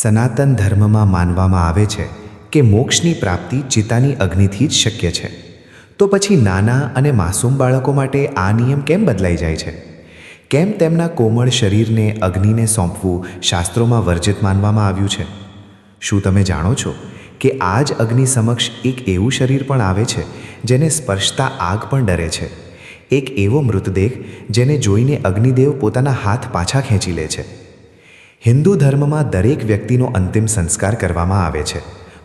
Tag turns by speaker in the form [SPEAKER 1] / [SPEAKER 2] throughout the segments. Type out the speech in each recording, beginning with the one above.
[SPEAKER 1] સનાતન ધર્મમાં માનવામાં આવે છે કે મોક્ષની પ્રાપ્તિ ચિતાની અગ્નિથી જ શક્ય છે. તો પછી નાના અને માસૂમ બાળકો માટે આ નિયમ કેમ બદલાઈ જાય છે? કેમ તેમના કોમળ શરીરને અગ્નિને સોંપવું શાસ્ત્રોમાં વર્જિત માનવામાં આવ્યું છે? શું તમે જાણો છો કે આ જ અગ્નિ સમક્ષ એક એવું શરીર પણ આવે છે જેને સ્પર્શતા આગ પણ ડરે છે? એક એવો મૃતદેહ જેને જોઈને અગ્નિદેવ પોતાના હાથ પાછા ખેંચી લે છે. હિન્દુ ધર્મમાં દરેક વ્યક્તિનો અંતિમ સંસ્કાર કરવામાં આવે છે,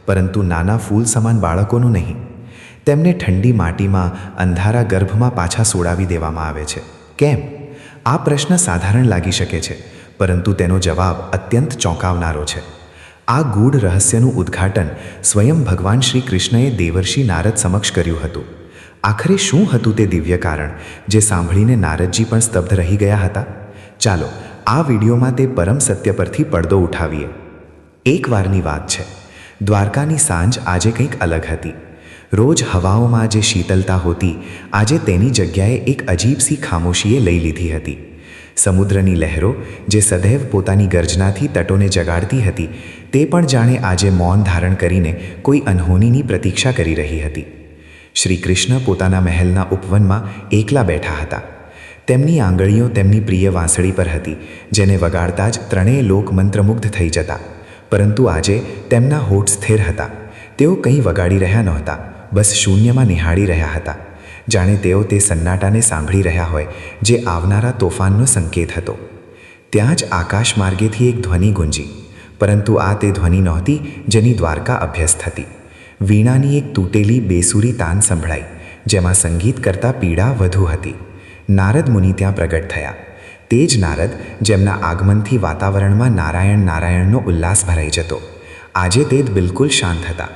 [SPEAKER 1] પરંતુ નાના ફૂલ સમાન બાળકોનું નહીં. તેમને ઠંડી માટીમાં, અંધારા ગર્ભમાં પાછા સોડાવી દેવામાં આવે છે. કેમ? આ પ્રશ્ન સાધારણ લાગી શકે છે, પરંતુ તેનો જવાબ અત્યંત ચોંકાવનારો છે. આ ગૂઢ રહસ્યનું ઉદ્ઘાટન સ્વયં ભગવાન શ્રી કૃષ્ણએ દેવર્ષિ નારદ સમક્ષ કર્યું હતું. આખરે શું હતું તે દિવ્ય કારણ, જે સાંભળીને નારદજી પણ સ્તબ્ધ રહી ગયા હતા? ચાલો આ વિડીયોમાં તે પરમ સત્ય પરથી પડદો ઉઠાવીએ. એકવારની વાત છે. દ્વારકાની સાંજ આજે કંઈક અલગ હતી. રોજ હવાઓમાં જે શીતલતા હોતી, આજે તેની જગ્યાએ એક અજીબસી ખામોશીએ લઈ લીધી હતી. સમુદ્રની લહેરો, જે સદૈવ પોતાની ગર્જનાથી તટોને જગાડતી હતી, તે પણ જાણે આજે મૌન ધારણ કરીને કોઈ અનહોનીની પ્રતીક્ષા કરી રહી હતી. શ્રી કૃષ્ણ પોતાના મહેલના ઉપવનમાં એકલા બેઠા હતા. તેમની આંગળીઓ તેમની પ્રિય વાંસળી પર હતી, જેને વગાડતા જ ત્રણેય લોક મંત્રમુગ્ધ થઈ જતા. પરંતુ આજે તેમના હોઠ સ્થિર હતા. તેઓ કંઈ વગાડી રહ્યા નહોતા, બસ શૂન્યમાં નિહાળી રહ્યા હતા. જાણે તેઓ તે સન્નાટાને સાંભળી રહ્યા હોય, જે આવનારા તોફાનનો સંકેત હતો. ત્યાં જ આકાશ માર્ગેથી એક ધ્વનિ ગુંજી, પરંતુ આ તે ધ્વનિ નહોતી જેની દ્વારકા અભ્યસ્ત હતી. વીણાની એક તૂટેલી બેસુરી તાન સંભળાઈ, જેમાં સંગીત કરતાં પીડા વધુ હતી. નારદ મુનિ ત્યાં પ્રગટ થયા. તે જ નારદ જેમના આગમનથી વાતાવરણમાં નારાયણ નારાયણનો ઉલ્લાસ ભરાઈ જતો. આજે તે બિલકુલ શાંત હતા.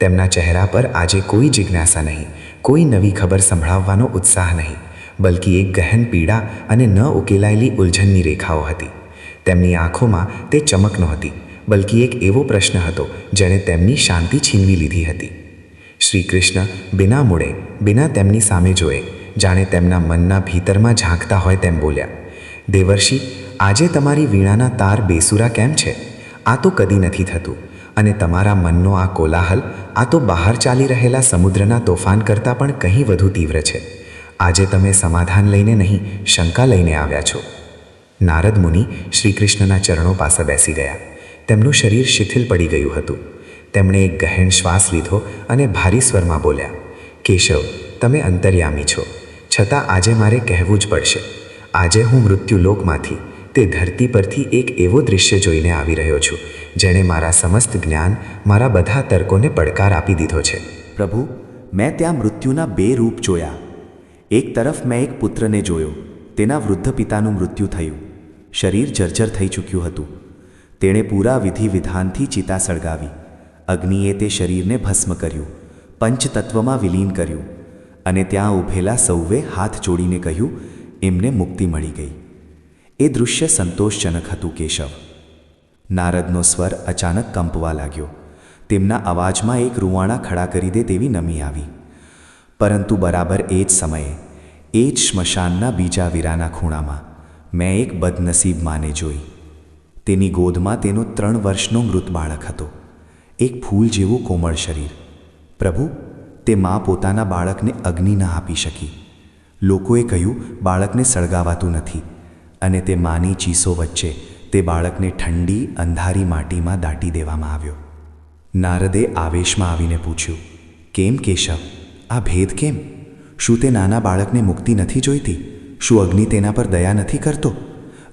[SPEAKER 1] તેમના ચહેરા પર આજે કોઈ જિજ્ઞાસા નહીં, કોઈ નવી ખબર સંભળાવવાનો ઉત્સાહ નહીં, બલકી એક ગહેન પીડા અને ન ઉકેલાયેલી ઉલઝનની રેખાઓ હતી. તેમની આંખોમાં તે ચમક નહોતી, બલકી એક એવો પ્રશ્ન હતો જેણે તેમની શાંતિ છીનવી લીધી હતી. શ્રી કૃષ્ણ બિના મૂળે બિના તેમની સામે જોએ જાણે તેમના મનના ભીતરમાં ઝાંકતા હોય તેમ બોલ્યા. દેવર્ષિ, આજે તમારી વીણાના તાર બેસુરા કેમ છે? આ તો કદી નથી થતું. અને તમારા મનનો આ કોલાહલ, આ તો બહાર ચાલી રહેલા સમુદ્રના તોફાન કરતાં પણ કંઈ વધુ તીવ્ર છે. આજે તમે સમાધાન લઈને નહીં, શંકા લઈને આવ્યા છો. નારદ મુનિ શ્રીકૃષ્ણના ચરણો પાસે બેસી ગયા. તેમનું શરીર શિથિલ પડી ગયું હતું. તેમણે એક ગહેન શ્વાસ લીધો અને ભારી સ્વરમાં બોલ્યા, કેશવ, તમે અંતર્યામી છો. છતાં આજે મારે કહેવું જ પડશે. આજે હું મૃત્યુલોકમાંથી, તે ધરતી પરથી એક એવો દૃશ્ય જોઈને આવી રહ્યો છું, જેણે મારા સમસ્ત જ્ઞાન, મારા બધા તર્કોને પડકાર આપી દીધો છે.
[SPEAKER 2] પ્રભુ, મેં ત્યાં મૃત્યુના બે રૂપ જોયા. એક તરફ મેં એક પુત્રને જોયો, તેના વૃદ્ધ પિતાનું મૃત્યુ થયું. શરીર જર્જર થઈ ચૂક્યું હતું. તેણે પૂરા વિધિ વિધાનથી ચિતા સળગાવી. અગ્નિએ તે શરીરને ભસ્મ કર્યું. પંચતત્વમાં વિલીન કર્યું. અને ત્યાં ઊભેલા સૌએ હાથ જોડીને કહ્યું, એમને મુક્તિ મળી ગઈ. એ દૃશ્ય સંતોષજનક હતું, કેશવ. નારદનો સ્વર અચાનક કંપવા લાગ્યો. તેમના અવાજમાં એક રૂવાણા ખડા કરી દે તેવી નમી આવી. પરંતુ બરાબર એ જ સમયે, એ જ સ્મશાનના બીજા વીરાના ખૂણામાં, મેં એક બદનસીબ માને જોઈ. તેની ગોદમાં તેનો ત્રણ વર્ષનો મૃત બાળક હતો. એક ફૂલ જેવું કોમળ શરીર. પ્રભુ તે મા પોતાના બાળકને અગ્નિ ન આપી શકી. લોકોએ કહ્યું, બાળકને સળગાવાતું નથી. અને તે માની ચીસો વચ્ચે તે બાળકને ઠંડી, અંધારી માટીમાં દાટી દેવામાં આવ્યો. નારદે આવેશમાં આવીને પૂછ્યું, કેમ કેશવ? આ ભેદ કેમ? શું તે નાના બાળકને મુક્તિ નથી જોઈતી? શું અગ્નિ તેના પર દયા નથી કરતો?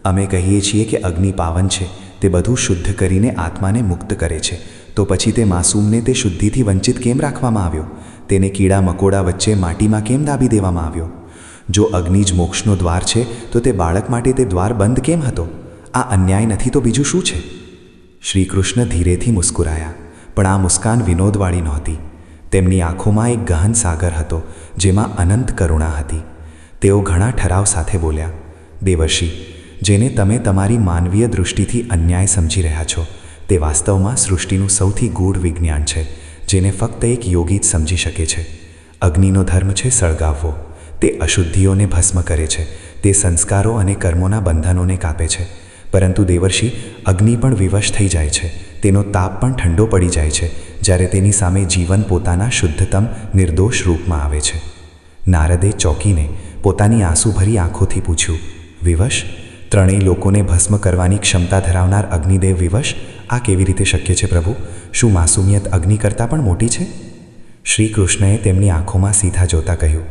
[SPEAKER 2] અમે કહીએ છીએ કે અગ્નિ પાવન છે, તે બધું શુદ્ધ કરીને આત્માને મુક્ત કરે છે. તો પછી તે માસૂમને તે શુદ્ધિથી વંચિત કેમ રાખવામાં આવ્યો? તેને કીડા મકોડા વચ્ચે માટીમાં કેમ દાબી દેવામાં આવ્યો? જો અગ્નિ જ મોક્ષનો દ્વાર છે, તો તે બાળક માટે તે દ્વાર બંધ કેમ હતો? આ અન્યાય નથી તો બીજું શું છે? શ્રી કૃષ્ણ ધીરેથી મુસ્કુરાયા, પણ આ મુસ્કાન વિનોદવાળી નહોતી. તેમની આંખોમાં એક ગહન સાગર હતો, જેમાં અનંત કરુણા હતી. તેઓ ઘણા ઠરાવ સાથે બોલ્યા, દેવર્ષિ, જેને તમે તમારી માનવીય દૃષ્ટિથી અન્યાય સમજી રહ્યા છો, તે વાસ્તવમાં સૃષ્ટિનું સૌથી ગૂઢ વિજ્ઞાન છે. જેને ફક્ત એક યોગી જ સમજી શકે છે. અગ્નિનો ધર્મ છે સળગાવવો. તે અશુદ્ધિઓને ભસ્મ કરે છે. તે સંસ્કારો અને કર્મોના બંધનોને કાપે છે. પરંતુ દેવર્ષિ, અગ્નિ પણ વિવશ થઈ જાય છે. તેનો તાપ પણ ઠંડો પડી જાય છે, જ્યારે તેની સામે જીવન પોતાના શુદ્ધતમ, નિર્દોષ રૂપમાં આવે છે. નારદે ચોંકીને પોતાની આંસુભરી આંખોથી પૂછ્યું, વિવશ? ત્રણેય લોકોને ભસ્મ કરવાની ક્ષમતા ધરાવનાર અગ્નિદેવ વિવશ? આ કેવી રીતે શક્ય છે પ્રભુ? શું માસુમિયત અગ્નિ કરતાં પણ મોટી છે? શ્રી કૃષ્ણએ તેમની આંખોમાં સીધા જોતા કહ્યું,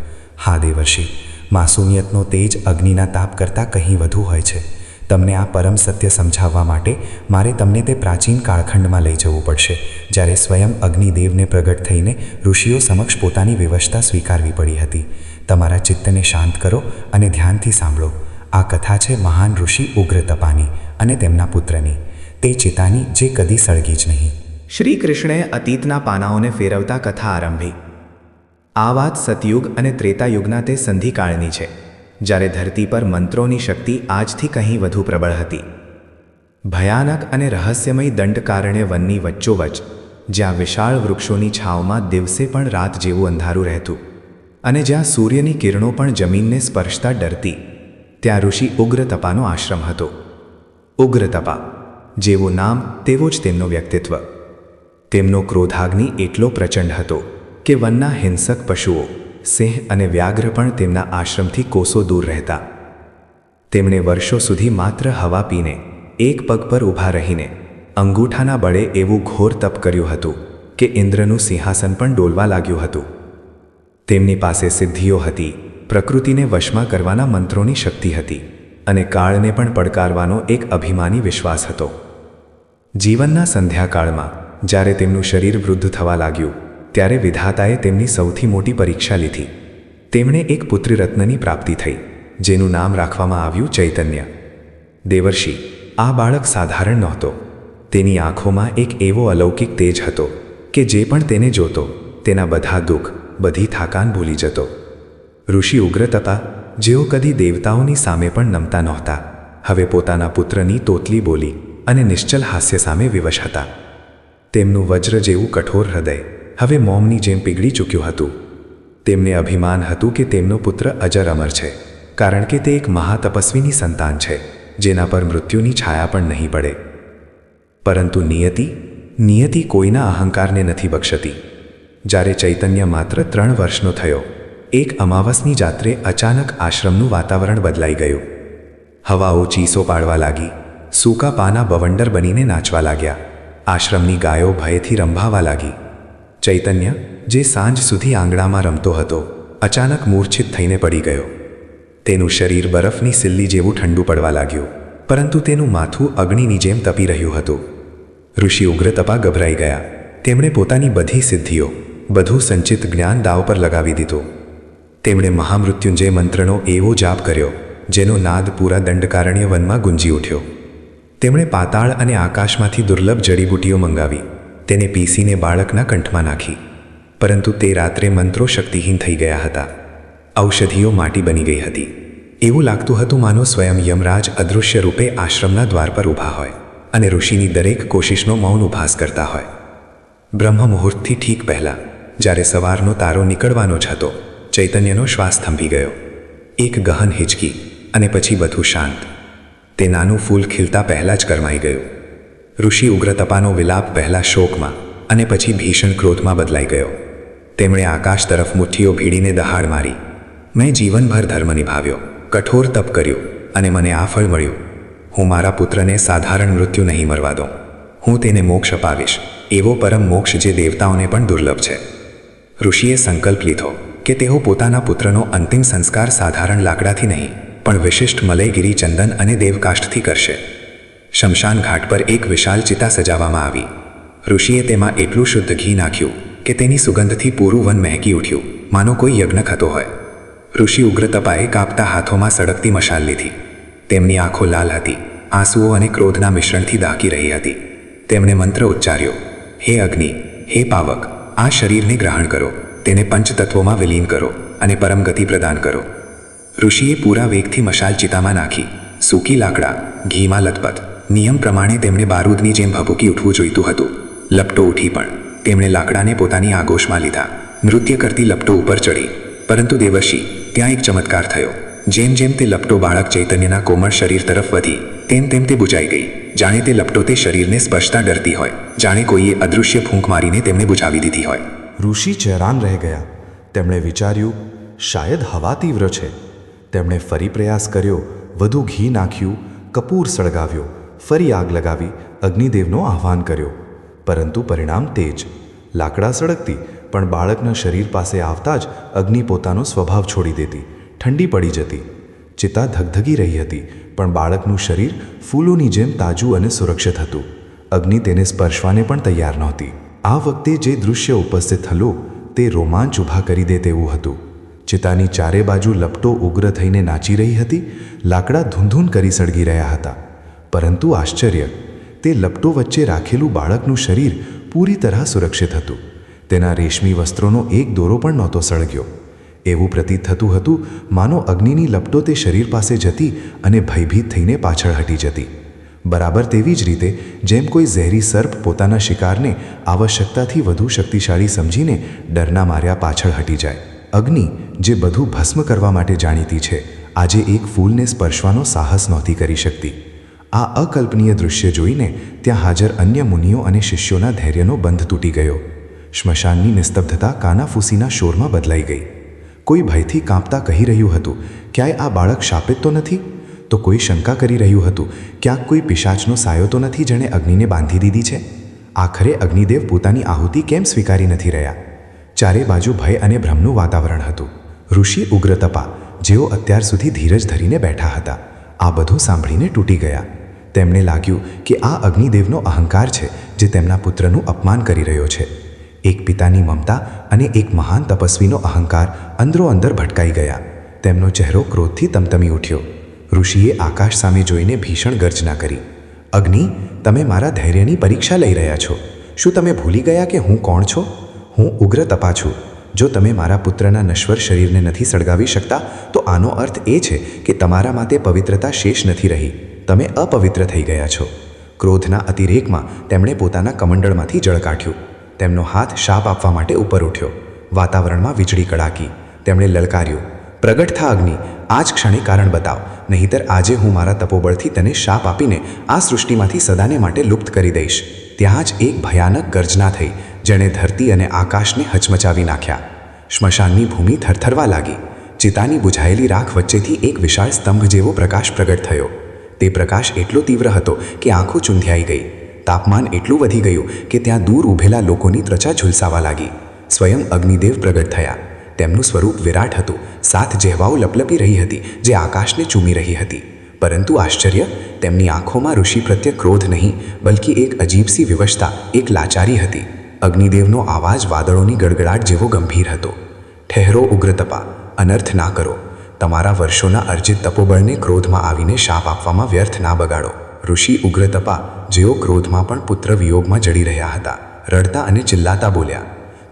[SPEAKER 2] હા દેવર્ષિ, માસુમિયતનો તેજ અગ્નિના તાપ કરતાં કંઈ વધુ હોય છે. તમને આ પરમ સત્ય સમજાવવા માટે મારે તમને તે પ્રાચીન કાળખંડમાં લઈ જવું પડશે, જ્યારે સ્વયં અગ્નિદેવને પ્રગટ થઈને ઋષિઓ સમક્ષ પોતાની વ્યવસ્થા સ્વીકારવી પડી હતી. તમારા ચિત્તને શાંત કરો અને ધ્યાનથી સાંભળો. આ કથા છે મહાન ઋષિ ઉગ્ર તપાની અને તેમના પુત્રની. તે ચિતાની જે કદી સળગી જ નહીં.
[SPEAKER 3] શ્રી કૃષ્ણએ અતીતના પાનાઓને ફેરવતા કથા આરંભી. આ વાત સતયુગ અને ત્રેતાયુગના તે સંધિકાળની છે, જ્યારે ધરતી પર મંત્રોની શક્તિ આજથી કંઈ વધુ પ્રબળ હતી. ભયાનક અને રહસ્યમય દંડ કારણે વનની વચ્ચોવચ, જ્યાં વિશાળ વૃક્ષોની છાવમાં દિવસે પણ રાત જેવું અંધારું રહેતું અને જ્યાં સૂર્યની કિરણો પણ જમીનને સ્પર્શતા ડરતી, ત્યાં ઋષિ ઉગ્ર તપાનો આશ્રમ હતો. ઉગ્ર તપા જેવું નામ, તેવો જ તેમનો વ્યક્તિત્વ. તેમનો ક્રોધાગ્નિ એટલો પ્રચંડ હતો કે વનના હિંસક પશુઓ, સિંહ અને વ્યાઘ્ર પણ તેમના આશ્રમથી કોસો દૂર રહેતા. તેમણે વર્ષો સુધી માત્ર હવા પીને, એક પગ પર ઊભા રહીને, અંગૂઠાના બળે એવું ઘોર તપ કર્યું હતું કે ઇન્દ્રનું સિંહાસન પણ ડોલવા લાગ્યું હતું. તેમની પાસે સિદ્ધિઓ હતી, પ્રકૃતિને વશમાં કરવાના મંત્રોની શક્તિ હતી અને કાળને પણ પડકારવાનો એક અભિમાની વિશ્વાસ હતો. જીવનના સંધ્યાકાળમાં, જ્યારે તેમનું શરીર વૃદ્ધ થવા લાગ્યું, ત્યારે વિધાતાએ તેમની સૌથી મોટી પરીક્ષા લીધી. તેમણે એક પુત્રીરત્નની પ્રાપ્તિ થઈ, જેનું નામ રાખવામાં આવ્યું ચૈતન્ય. દેવર્ષિ, આ બાળક સાધારણ નહોતો. તેની આંખોમાં એક એવો અલૌકિક તેજ હતો કે જે પણ તેને જોતો, તેના બધા દુઃખ, બધી થાકાન ભૂલી જતો. ઋષિ ઉગ્ર તપા જેઓ કદી દેવતાઓની સામે પણ નમતા નહોતા, હવે પોતાના પુત્રની તોતલી બોલી અને નિશ્ચલ હાસ્ય સામે વિવશ હતા. તેમનું વજ્ર જેવું કઠોર હૃદય હવે મોમની જેમ પીગળી ચૂક્યું હતું. તેમને અભિમાન હતું કે તેમનો પુત્ર અજર અમર છે, કારણ કે તે એક મહાતપસ્વીની સંતાન છે, જેના પર મૃત્યુની છાયા પણ નહીં પડે. પરંતુ નિયતિ નિયતિ કોઈના અહંકારને નથી બક્ષતી. જ્યારે ચૈતન્ય માત્ર ત્રણ વર્ષનો થયો, એક અમાવસની જાત્રે અચાનક આશ્રમનું વાતાવરણ બદલાઈ ગયું. હવાઓ ચીસો પાડવા લાગી સૂકા પાના બવંડર બનીને નાચવા લાગ્યા. આશ્રમની ગાયો ભયથી રંભાવા લાગી. ચૈતન્ય, જે સાંજ સુધી આંગણામાં રમતો હતો, અચાનક મૂર્છિત થઈને પડી ગયો. તેનું શરીર બરફની સિલ્લી જેવું ઠંડુ પડવા લાગ્યું, પરંતુ તેનું માથું અગ્નિની જેમ તપી રહ્યું હતું. ઋષિ ઉગ્રતપા ગભરાઈ ગયા. તેમણે પોતાની બધી સિદ્ધિઓ, બધું સંચિત જ્ઞાન દાવ પર લગાવી દીધું. તેમણે મહામૃત્યુંજય મંત્રનો એવો જાપ કર્યો, જેનો નાદ પૂરા દંડકારણ્ય વનમાં ગુંજી ઉઠ્યો. તેમણે પાતાળ અને આકાશમાંથી દુર્લભ જડીબુટીઓ મંગાવી. તેને પીસીને બાળકના કંઠમાં નાખી. પરંતુ તે રાત્રે મંત્રો શક્તિહીન થઈ ગયા હતા. ઔષધિઓ માટી બની ગઈ હતી. એવું લાગતું હતું માનો સ્વયં યમરાજ અદૃશ્ય રૂપે આશ્રમના દ્વાર પર ઊભા હોય અને ઋષિની દરેક કોશિશનો મૌન ઉભાસ કરતા હોય. બ્રહ્મ મુહૂર્તથી ઠીક પહેલાં, જ્યારે સવારનો તારો નીકળવાનો જ હતો, ચૈતન્યનો શ્વાસ થંભી ગયો. એક ગહન હિચકી અને પછી બધું શાંત. તે નાનું ફૂલ ખીલતા પહેલાં જ કરમાઈ ગયું. ઋષિ ઉગ્રતપાનો વિલાપ પહેલાં શોકમાં અને પછી ભીષણ ક્રોધમાં બદલાઈ ગયો. તેમણે આકાશ તરફ મુઠ્ઠીઓ ભીડીને દહાડ મારી. મેં જીવનભર ધર્મ નિભાવ્યો, કઠોર તપ કર્યું અને મને આ ફળ મળ્યું. હું મારા પુત્રને સાધારણ મૃત્યુ નહીં મરવા દઉં. હું તેને મોક્ષ અપાવીશ, એવો પરમ મોક્ષ જે દેવતાઓને પણ દુર્લભ છે. ઋષિએ સંકલ્પ લીધો કે તેઓ પોતાના પુત્રનો અંતિમ સંસ્કાર સાધારણ લાકડાથી નહીં પણ વિશિષ્ટ મલયગીરી ચંદન અને દેવકાષ્ઠથી કરશે. શમશાન ઘાટ પર એક વિશાલ ચિતા સજાવવામાં આવી. ઋષિએ તેમાં એટલું શુદ્ધ ઘી નાખ્યું કે તેની સુગંધથી પૂરું વન મહેકી ઉઠ્યું. માનો કોઈ યજ્ઞ થતો હોય. ઋષિ ઉગ્રતપાએ કાપતા હાથોમાં સળગતી મશાલ લીધી. તેમની આંખો લાલ હતી. આંસુઓ અને ક્રોધના મિશ્રણથી દાકી રહી હતી. તેમણે મંત્ર ઉચ્ચાર્યો. હે અગ્નિ, હે પાવક, આ શરીરને ગ્રહણ કરો. તેને પંચતત્વોમાં વિલીન કરો અને પરમગતિ પ્રદાન કરો. ઋષિએ પૂરા વેગથી મશાલ ચિતામાં નાખી. સૂકી લાકડા, ઘીમાં લથપથ. નિયમ પ્રમાણે તેમણે બારૂદની જેમ ભભૂકી ઉઠવું જોઈતું હતું. લપટો ઉઠી પણ. તેમણે લાકડાને પોતાની આગોશમાં લીધા. નૃત્ય કરતી લપટો ઉપર ચડી. પરંતુ દેવર્ષિ, ત્યાં એક ચમત્કાર થયો.
[SPEAKER 4] જેમ જેમ તે લપટો બાળક ચૈતન્યના કોમળ શરીર તરફ વધી, તેમ તેમ તે બુજાઈ ગઈ. જાણે તે લપટો તે શરીરને સ્પર્શતા ડરતી હોય. જાણે કોઈએ અદૃશ્ય ફૂંક મારીને તેમને બુજાવી દીધી હોય.
[SPEAKER 5] ઋષિ ચહેરાન રહી ગયા. તેમણે વિચાર્યું, શાયદ હવા તીવ્ર છે. તેમણે ફરી પ્રયાસ કર્યો, વધુ ઘી નાખ્યું, કપૂર સળગાવ્યો, ફરી આગ લગાવી, અગ્નિદેવનો આહ્વાન કર્યો. પરંતુ પરિણામ તેજ. લાકડા સળગતી, પણ બાળકના શરીર પાસે આવતા જ અગ્નિ પોતાનો સ્વભાવ છોડી દેતી, ઠંડી પડી જતી. ચિતા ધગધગી રહી હતી, પણ બાળકનું શરીર ફૂલોની જેમ તાજું અને સુરક્ષિત હતું. અગ્નિ તેને સ્પર્શવાને પણ તૈયાર નહોતી. આ વખતે જે દૃશ્ય ઉપસ્થિત થયું તે રોમાંચ ઊભા કરી દે તેવું હતું. ચિતાની ચારે બાજુ લપટો ઉગ્ર થઈને નાચી રહી હતી, લાકડા ધૂંધૂન કરી સળગી રહ્યા હતા. પરંતુ આશ્ચર્ય, તે લપટો વચ્ચે રાખેલું બાળકનું શરીર પૂરી તરહ સુરક્ષિત હતું. તેના રેશમી વસ્ત્રોનો એક દોરો પણ નહોતો સળગ્યો. એવું પ્રતીત થતું હતું, માનો અગ્નિની લપટો તે શરીર પાસે જતી અને ભયભીત થઈને પાછળ હટી જતી. બરાબર તેવી જ રીતે, જેમ કોઈ ઝેરી સર્પ પોતાના શિકારને આવશ્યકતાથી વધુ શક્તિશાળી સમજીને ડરના માર્યા પાછળ હટી જાય. અગ્નિ, જે બધું ભસ્મ કરવા માટે જાણીતી છે, આજે એક ફૂલને સ્પર્શવાનો સાહસ નહોતી કરી શકતી. આ અકલ્પનીય દૃશ્ય જોઈને ત્યાં હાજર અન્ય મુનિઓ અને શિષ્યોના ધૈર્યનો બંધ તૂટી ગયો. સ્મશાનની નિસ્તબ્ધતા કાનાફૂસીના શોરમાં બદલાઈ ગઈ. કોઈ ભયથી કાંપતા કહી રહ્યું હતું, ક્યાંય આ બાળક શાપિત તો નથી? તો કોઈ શંકા કરી રહ્યું હતું, ક્યાંક કોઈ પિશાચનો સાયો તો નથી જેણે અગ્નિને બાંધી દીધી છે? આખરે અગ્નિદેવ પોતાની આહુતિ કેમ સ્વીકારી નથી રહ્યા? ચારે બાજુ ભય અને ભ્રમનું વાતાવરણ હતું. ઋષિ ઉગ્રતપા જેઓ અત્યાર સુધી ધીરજ ધરીને બેઠા હતા, આ બધું સાંભળીને તૂટી ગયા. તેમને લાગ્યું કે આ અગ્નિદેવનો અહંકાર છે જે તેમના પુત્રનું અપમાન કરી રહ્યો છે. એક પિતાની મમતા અને એક મહાન તપસ્વીનો અહંકાર અંદરો અંદર ભટકાઈ ગયા. તેમનો ચહેરો ક્રોધથી તમતમી ઉઠ્યો. ઋષિએ આકાશ સામે જોઈને ભીષણ ગર્જના કરી. અગ્નિ, તમે મારા ધૈર્યની પરીક્ષા લઈ રહ્યા છો. શું તમે ભૂલી ગયા કે હું કોણ છો? હું ઉગ્ર તપા છું. જો તમે મારા પુત્રના નશ્વર શરીરને નથી સળગાવી શકતા, તો આનો અર્થ એ છે કે તમારા માટે પવિત્રતા શેષ નથી રહી. તમે અપવિત્ર થઈ ગયા છો. ક્રોધના અતિરેકમાં તેમણે પોતાના કમંડળમાંથી જળ કાઢ્યું. તેમનો હાથ શાપ આપવા માટે ઉપર ઉઠ્યો. વાતાવરણમાં વીજળી કડાકી. તેમણે લલકાર્યું. પ્રગટ થા અગ્નિ. આ જ ક્ષણે કારણ બતાવ. નહીતર આજે હું મારા તપોબળથી તને શાપ આપીને આ સૃષ્ટિમાંથી સદાને માટે લુપ્ત કરી દઈશ. ત્યાં જ એક ભયાનક ગર્જના થઈ. જેણે ધરતી અને આકાશને હચમચાવી નાખ્યા. શ્મશાનની ભૂમિ થરથરવા લાગી. ચિતાની બુઝાયેલી રાખ વચ્ચેથી એક વિશાળ સ્તંભ જેવો પ્રકાશ પ્રગટ થયો. તે પ્રકાશ એટલો તીવ્ર હતો કે આંખો ચૂંધ્યાઈ ગઈ. તાપમાન એટલું વધી ગયું કે ત્યાં દૂર ઊભેલા લોકોની ત્વચા ઝુલસાવા લાગી. સ્વયં અગ્નિદેવ પ્રગટ થયા. તેમનું સ્વરૂપ વિરાટ હતું. સાત જેહવાઓ લપલપી રહી હતી, જે આકાશને ચૂમી રહી હતી. પરંતુ આશ્ચર્ય, તેમની આંખોમાં ઋષિ પ્રત્યે ક્રોધ નહીં, બલકી એક અજીબસી વિવશતા, એક લાચારી હતી. અગ્નિદેવનો આવાજ વાદળોની ગડગડાટ જેવો ગંભીર હતો. ઠહેરો ઉગ્રતપા અનર્થ ના કરો. તમારા વર્ષોના અર્જિત તપોબળને ક્રોધમાં આવીને શાપ આપવામાં વ્યર્થ ના બગાડો. ઋષિ ઉગ્રતપા જેઓ ક્રોધમાં પણ પુત્ર વિયોગમાં જડી રહ્યા હતા, રડતા અને ચિલ્લાતા બોલ્યા,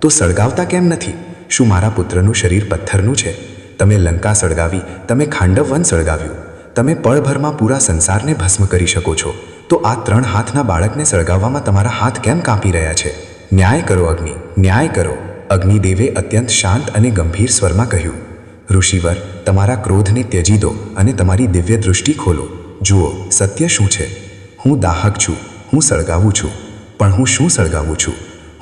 [SPEAKER 5] તો સળગાવતા કેમ નથી? શું મારા પુત્રનું શરીર પથ્થરનું છે? તમે લંકા સળગાવી, તમે ખાંડવવન સળગાવ્યું. તમે પળભરમાં પૂરા સંસારને ભસ્મ કરી શકો છો. તો આ ત્રણ હાથના બાળકને સળગાવવામાં તમારા હાથ કેમ કાપી રહ્યા છે? ન્યાય કરો અગ્નિ, ન્યાય કરો. અગ્નિદેવે અત્યંત શાંત અને ગંભીર સ્વરમાં કહ્યું, ઋષિવર, તમારા ક્રોધને ત્યજી દો અને તમારી દિવ્ય દૃષ્ટિ ખોલો. જુઓ, સત્ય શું છે? હું દાહક છું, હું સળગાવું છું. પણ હું શું સળગાવું છું?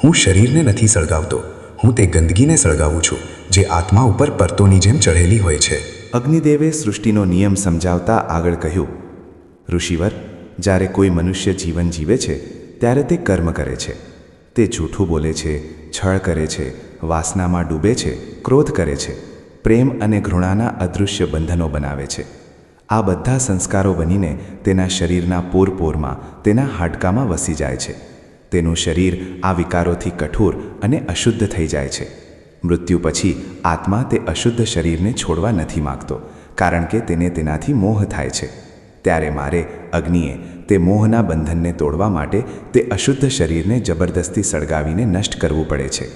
[SPEAKER 5] હું શરીરને નથી સળગાવતો. હું તે ગંદકીને સળગાવું છું, જે આત્મા ઉપર પરતોની જેમ ચઢેલી હોય છે.
[SPEAKER 2] અગ્નિદેવે સૃષ્ટિનો નિયમ સમજાવતા આગળ કહ્યું, ઋષિવર, જ્યારે કોઈ મનુષ્ય જીવન જીવે છે, ત્યારે તે કર્મ કરે છે. તે જૂઠું બોલે છે, છળ કરે છે, વાસનામાં ડૂબે છે, ક્રોધ કરે છે, પ્રેમ અને ઘૃણાના અદૃશ્ય બંધનો બનાવે છે. આ બધા સંસ્કારો બનીને તેના શરીરના પોરપોરમાં, તેના હાડકામાં વસી જાય છે. તેનું શરીર આ વિકારોથી કઠોર અને અશુદ્ધ થઈ જાય છે. મૃત્યુ પછી આત્મા તે અશુદ્ધ શરીરને છોડવા નથી માગતો, કારણ કે તેને તેનાથી મોહ થાય છે. ત્યારે મારે અગ્નિએ તે મોહના બંધનને તોડવા માટે તે અશુદ્ધ શરીરને જબરદસ્તી સળગાવીને નષ્ટ કરવું પડે છે.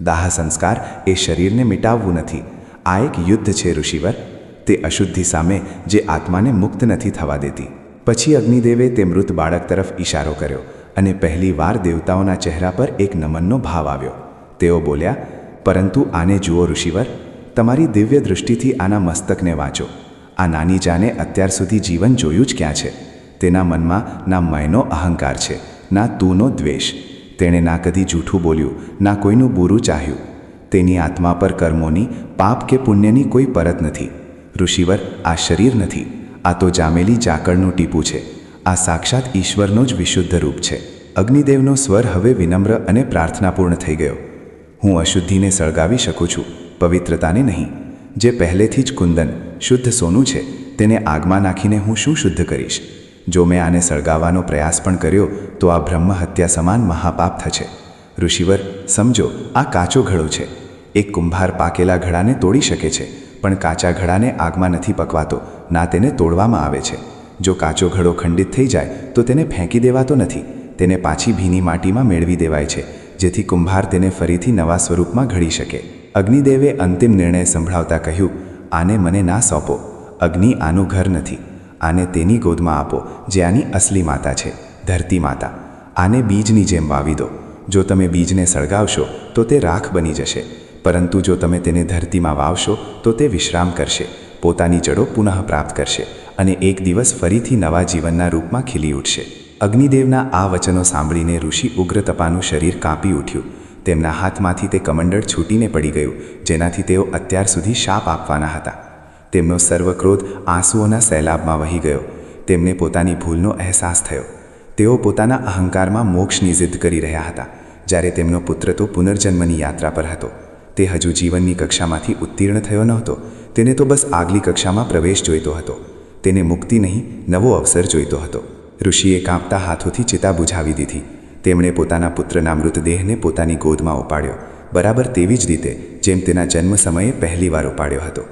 [SPEAKER 2] દાહ સંસ્કાર એ શરીરને મિટાવવું નથી. આ એક યુદ્ધ છે, ઋષિવર. તે અશુદ્ધિ સામે જે આત્માને મુક્ત નથી થવા દેતી. પછી અગ્નિદેવે તે મૃત બાળક તરફ ઈશારો કર્યો અને પહેલી વાર દેવતાઓના ચહેરા પર એક નમનનો ભાવ આવ્યો. તેઓ બોલ્યા, પરંતુ આને જુઓ, ઋષિવર, તમારી દિવ્ય દૃષ્ટિથી આના મસ્તકને વાંચો. આ નાની જાને અત્યાર સુધી જીવન જોયું જ ક્યાં છે? તેના મનમાં ના મયનો અહંકાર છે, ના તુંનો દ્વેષ. તેણે ના કદી જૂઠું બોલ્યું, ના કોઈનું બુરું ચાહ્યું. તેની આત્મા પર કર્મોની, પાપ કે પુણ્યની કોઈ પરત નથી. ઋષિવર, આ શરીર નથી. આ તો જામેલી જાકળનું ટીપું છે. આ સાક્ષાત ઈશ્વરનો જ વિશુદ્ધ રૂપ છે. અગ્નિદેવનો સ્વર હવે વિનમ્ર અને પ્રાર્થનાપૂર્ણ થઈ ગયો. હું અશુદ્ધિને સળગાવી શકું છું, પવિત્રતાને નહીં. જે પહેલેથી જ કુંદન શુદ્ધ સોનું છે, તેને આગમાં નાખીને હું શું શુદ્ધ કરીશ? જો મેં આને સળગાવવાનો પ્રયાસ પણ કર્યો, તો આ બ્રહ્મ હત્યા સમાન મહાપાપ થશે. ઋષિવર, સમજો, આ કાચો ઘડો છે. એક કુંભાર પાકેલા ઘડાને તોડી શકે છે, પણ કાચા ઘડાને આગમાં નથી પકવાતો, ના તેને તોડવામાં આવે છે. જો કાચો ઘડો ખંડિત થઈ જાય, તો તેને ફેંકી દેવાતો નથી, તેને પાછી ભીની માટીમાં મેળવી દેવાય છે, જેથી કુંભાર તેને ફરીથી નવા સ્વરૂપમાં ઘડી શકે. અગ્નિદેવે અંતિમ નિર્ણય સંભળાવતા કહ્યું આને મને ના સોંપો. અગ્નિ આનું ઘર નથી. આને તેની ગોદમાં આપો, જે આની અસલી માતા છે, ધરતી માતા. આને બીજની જેમ વાવી દો. જો તમે બીજને સળગાવશો, તો તે રાખ બની જશે. પરંતુ જો તમે તેને ધરતીમાં વાવશો, તો તે વિશ્રામ કરશે. પોતાની જડો પુનઃ પ્રાપ્ત કરશે અને એક દિવસ ફરીથી નવા જીવનના રૂપમાં ખીલી ઉઠશે. અગ્નિદેવના આ વચનો સાંભળીને ઋષિ ઉગ્ર તપાનું શરીર કાંપી ઉઠ્યું. તેમના હાથમાંથી તે કમંડળ છૂટીને પડી ગયું, જેનાથી તેઓ અત્યાર સુધી શાપ આપવાના હતા. તેમનો સર્વ ક્રોધ આંસુઓના સૈલાબમાં વહી ગયો. તેમને પોતાની ભૂલનો અહેસાસ થયો. તેઓ પોતાના અહંકારમાં મોક્ષની જિદ્દ કરી રહ્યા હતા, જ્યારે તેમનો પુત્ર તો પુનર્જન્મની યાત્રા પર હતો. તે હજુ જીવનની કક્ષામાંથી ઉત્તીર્ણ થયો નહોતો. તેને તો બસ આગલી કક્ષામાં પ્રવેશ જોઈતો હતો. તેને મુક્તિ નહીં, નવો અવસર જોઈતો હતો. ઋષિએ કાંપતા હાથોથી ચિતા બુઝાવી દીધી. તેમણે પોતાના પુત્રના મૃતદેહને પોતાની ગોદમાં ઉપાડ્યો. બરાબર તેવી જ રીતે જેમ તેના જન્મ સમયે પહેલીવાર ઉપાડ્યો હતો.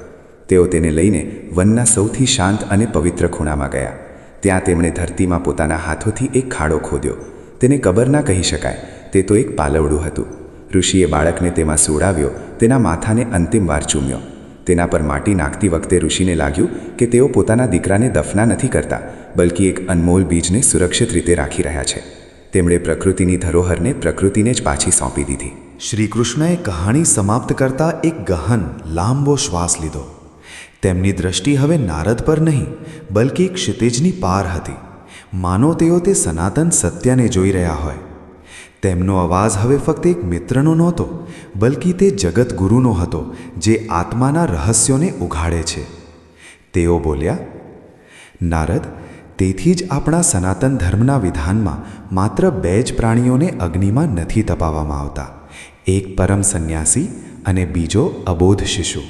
[SPEAKER 2] તેઓ તેને લઈને વનના સૌથી શાંત અને પવિત્ર ખૂણામાં ગયા. ત્યાં તેમણે ધરતીમાં પોતાના હાથોથી એક ખાડો ખોદ્યો. તેને કબર ના કહી શકાય, તે તો એક પાલવડું હતું. ઋષિએ બાળકને તેમાં સુડાવ્યો તેના માથાને અંતિમ વાર ચૂમ્યો. તેના પર માટી નાખતી વખતે ઋષિને લાગ્યું કે તેઓ પોતાના દીકરાને દફના નથી કરતા, બલકી એક અનમોલ બીજને સુરક્ષિત રીતે રાખી રહ્યા છે. તેમણે પ્રકૃતિની ધરોહરને પ્રકૃતિને જ પાછી સોંપી દીધી.
[SPEAKER 5] શ્રી કૃષ્ણએ કહાણી સમાપ્ત કરતા એક ગહન, લાંબો શ્વાસ લીધો. તેમની દ્રષ્ટિ હવે નારદ પર નહીં, બલકી ક્ષિતિજની પાર હતી. માનો તેઓ તે સનાતન સત્યને જોઈ રહ્યા હોય. તેમનો અવાજ હવે ફક્ત એક મિત્રનો નહોતો, બલકી તે જગતગુરુનો હતો, જે આત્માના રહસ્યોને ઉઘાડે છે. તેઓ બોલ્યા, નારદ તેથી જ આપણા સનાતન ધર્મના વિધાનમાં માત્ર બે જ પ્રાણીઓને અગ્નિમાં નથી તપાવવામાં આવતા. એક પરમ સંન્યાસી અને બીજો અબોધ શિશુ.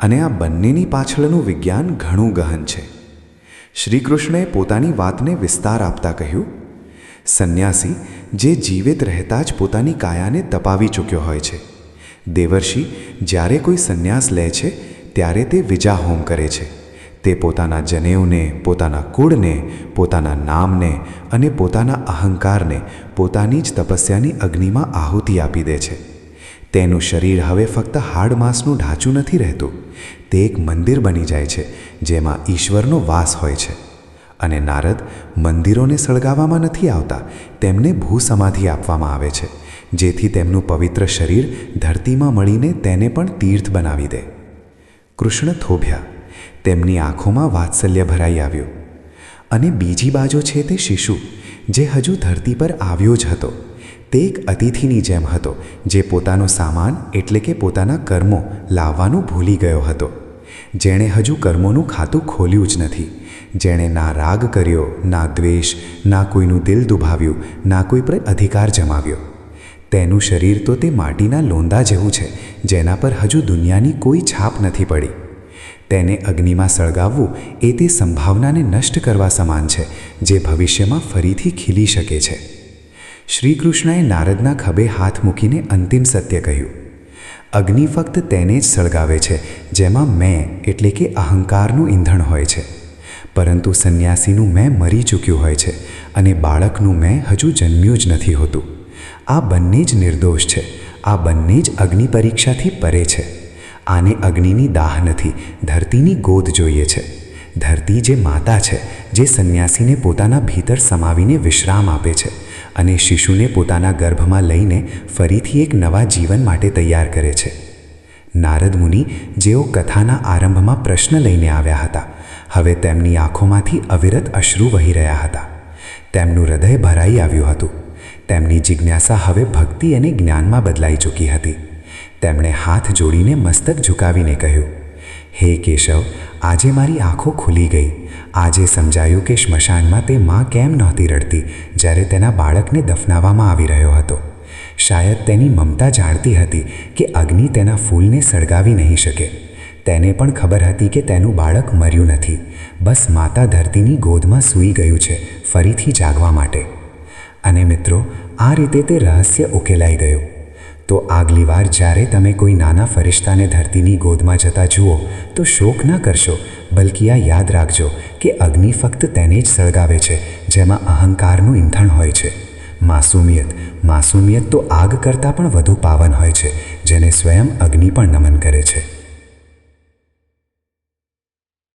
[SPEAKER 5] અને આ બંનેની પાછળનું વિજ્ઞાન ઘણું ગહન છે. શ્રી કૃષ્ણએ પોતાની વાતને વિસ્તાર આપતા કહ્યું, સંન્યાસી જે જીવિત રહેતા જ પોતાની કાયાને તપાવી ચૂક્યો હોય છે. દેવર્ષિ જ્યારે કોઈ સંન્યાસ લે છે, ત્યારે તે વિજા હોમ કરે છે. તે પોતાના જનેવને પોતાના કુળને, પોતાના નામને અને પોતાના અહંકારને પોતાની જ તપસ્યાની અગ્નિમાં આહુતિ આપી દે છે. તેનું શરીર હવે ફક્ત હાડમાસનું ઢાંચું નથી રહેતું. તે એક મંદિર બની જાય છે, જેમાં ઈશ્વરનો વાસ હોય છે. અને નારદ મંદિરોને સળગાવવામાં નથી આવતા, તેમને ભૂસમાધિ આપવામાં આવે છે, જેથી તેમનું પવિત્ર શરીર ધરતીમાં મળીને તેને પણ તીર્થ બનાવી દે. કૃષ્ણ થોભ્યા. તેમની આંખોમાં વાત્સલ્ય ભરાઈ આવ્યું. અને બીજી બાજુ છે તે શિશુ, જે હજુ ધરતી પર આવ્યો જ હતો. તે એક અતિથિની જેમ હતો, જે પોતાનો સામાન એટલે કે પોતાના કર્મો લાવવાનું ભૂલી ગયો હતો. જેણે હજુ કર્મોનું ખાતું ખોલ્યું જ નથી. જેણે ના રાગ કર્યો, ના દ્વેષ, ના કોઈનું દિલ દુભાવ્યું, ના કોઈ પર અધિકાર જમાવ્યો. તેનું શરીર તો તે માટીના લોંદા જેવું છે, જેના પર હજુ દુનિયાની કોઈ છાપ નથી પડી. તેને અગ્નિમાં સળગાવવું એ તે સંભાવનાને નષ્ટ કરવા સમાન છે, જે ભવિષ્યમાં ફરીથી ખીલી શકે છે. શ્રી કૃષ્ણએ નારદના ખભે હાથ મૂકીને અંતિમ સત્ય કહ્યું. અગ્નિ ફક્ત તેને જ સળગાવે છે, જેમાં મેં એટલે કે અહંકારનું ઈંધણ હોય છે. પરંતુ સંન્યાસીનું મેં મરી ચૂક્યું હોય છે અને બાળકનું મેં હજુ જન્મ્યું જ નથી હોતું. આ બંને જ નિર્દોષ છે, આ બંને જ અગ્નિ પરીક્ષાથી પરે છે. આને અગ્નિની દાહ નથી, ધરતીની ગોદ જોઈએ છે. ધરતી જે માતા છે, જે સંન્યાસીને પોતાના ભીતર સમાવીને વિશ્રામ આપે છે અને શિશુને પોતાના ગર્ભમાં લઈને ફરીથી એક નવા જીવન માટે તૈયાર કરે છે. નારદ મુનિ જેઓ કથાના આરંભમાં પ્રશ્ન લઈને આવ્યા હતા,
[SPEAKER 6] હવે તેમની આંખોમાંથી અવિરત અશ્રુ વહી રહ્યા હતા. તેમનું હૃદય ભરાઈ આવ્યું હતું. તેમની જિજ્ઞાસા હવે ભક્તિ અને જ્ઞાનમાં બદલાઈ ચૂકી હતી. તેમણે હાથ જોડીને મસ્તક ઝુકાવીને કહ્યું, હે કેશવ, આજે મારી આંખો ખુલી ગઈ. આજે સમજાયું કે સ્મશાનમાં તે માં કેમ નહોતી રડતી જ્યારે તેના બાળકને દફનાવવામાં આવી રહ્યો હતો. શાયદ તેની મમતા જાણતી હતી કે અગ્નિ તેના ફૂલને સળગાવી નહીં શકે. તેને પણ ખબર હતી કે તેનું બાળક મર્યું નથી. બસ માતા ધરતીની ગોદમાં સૂઈ ગયું છે ફરીથી જાગવા માટે. અને મિત્રો, આ રીતે તે રહસ્ય ઉકેલાઈ ગયું. તો આગલી વાર જ્યારે તમે કોઈ નાના ફરિશ્તાને ધરતીની ગોદમાં જતા જુઓ, તો શોક ન કરશો, બલકી આ યાદ રાખજો કે અગ્નિ ફક્ત તેને જ સળગાવે છે, જેમાં અહંકારનું ઈંધણ હોય છે. માસુમિયત માસુમિયત તો આગ કરતાં પણ વધુ પાવન હોય છે, જેને સ્વયં અગ્નિ પણ નમન કરે છે.